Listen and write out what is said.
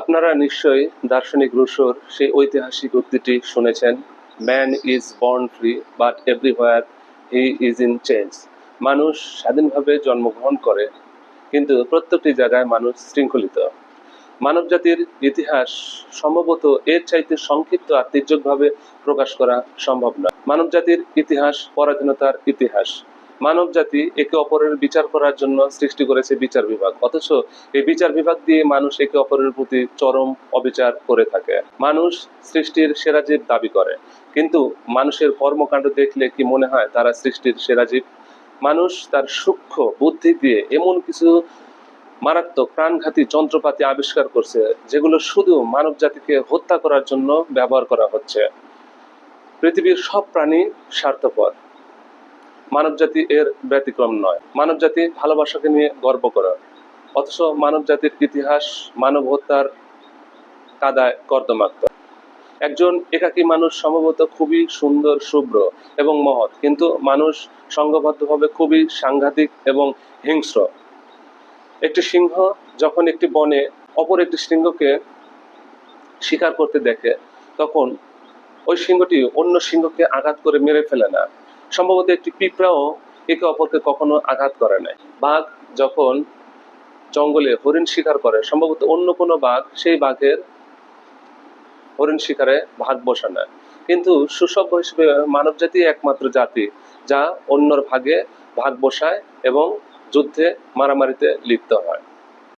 আপনারা নিশ্চয়ই দার্শনিক রুশোর সেই ঐতিহাসিক উক্তিটি শুনেছেন man is born free but everywhere he is in change মানুষ স্বাধীনভাবে জন্মগ্রহণ করে, কিন্তু প্রত্যেকটি জায়গায় মানুষ শৃঙ্খলিত। মানব জাতির ইতিহাস সম্ভবত এর চাইতে সংক্ষিপ্ত আর প্রকাশ করা সম্ভব নয়। মানব জাতির ইতিহাস পরাধীনতার ইতিহাস। মানব জাতি একে অপরের বিচার করার জন্য সৃষ্টি করেছে বিচার বিভাগ। অথচ এই বিচার বিভাগ দিয়ে মানুষ একে অপরের প্রতি চরম অবিচার করে থাকে। মানুষ সৃষ্টির সেরা জীব দাবি করে। কিন্তু মানুষের কর্মকাণ্ড দেখলে কি মনে হয় তারা সৃষ্টির সেরা জীব? মানুষ তার সূক্ষ্ম বুদ্ধি দিয়ে এমন কিছু মারাত্মক প্রাণঘাতী যন্ত্রপাতি আবিষ্কার করছে, যেগুলো শুধু মানব জাতিকে হত্যা করার জন্য ব্যবহার করা হচ্ছে। পৃথিবীর সব প্রাণী স্বার্থপর। মানবজাতি এর ব্যতিক্রম নয়। মানবজাতি ভালোবাসাকে নিয়ে গর্ব করে। অথচ মানবজাতির ইতিহাস মানব হত্যার কাদায় কর্দমাক্ত। একজন একাকী মানুষ সম্ভবত খুবই সুন্দর, শুভ্র এবং মহৎ, কিন্তু মানুষ সংঘবদ্ধভাবে খুবই সাংঘাতিক এবং হিংস্র। একটি সিংহ যখন একটি বনে অপর একটি সিংহকে শিকার করতে দেখে, তখন ওই সিংহটি অন্য সিংহকে আঘাত করে মেরে ফেলে না। সম্ভবত একটি পিঁপড়াও একে অপরকে কখনো আঘাত করে নাই। বাঘ যখন জঙ্গলে হরিণ শিকার করে, সম্ভবত অন্য কোনো বাঘ সেই বাঘের হরিণ শিকারে ভাগ বসে না কিন্তু সুসভ্য হিসেবে মানব জাতি একমাত্র জাতি, যা অন্যর ভাগে ভাগ বসায় এবং যুদ্ধে মারামারিতে লিপ্ত হয়।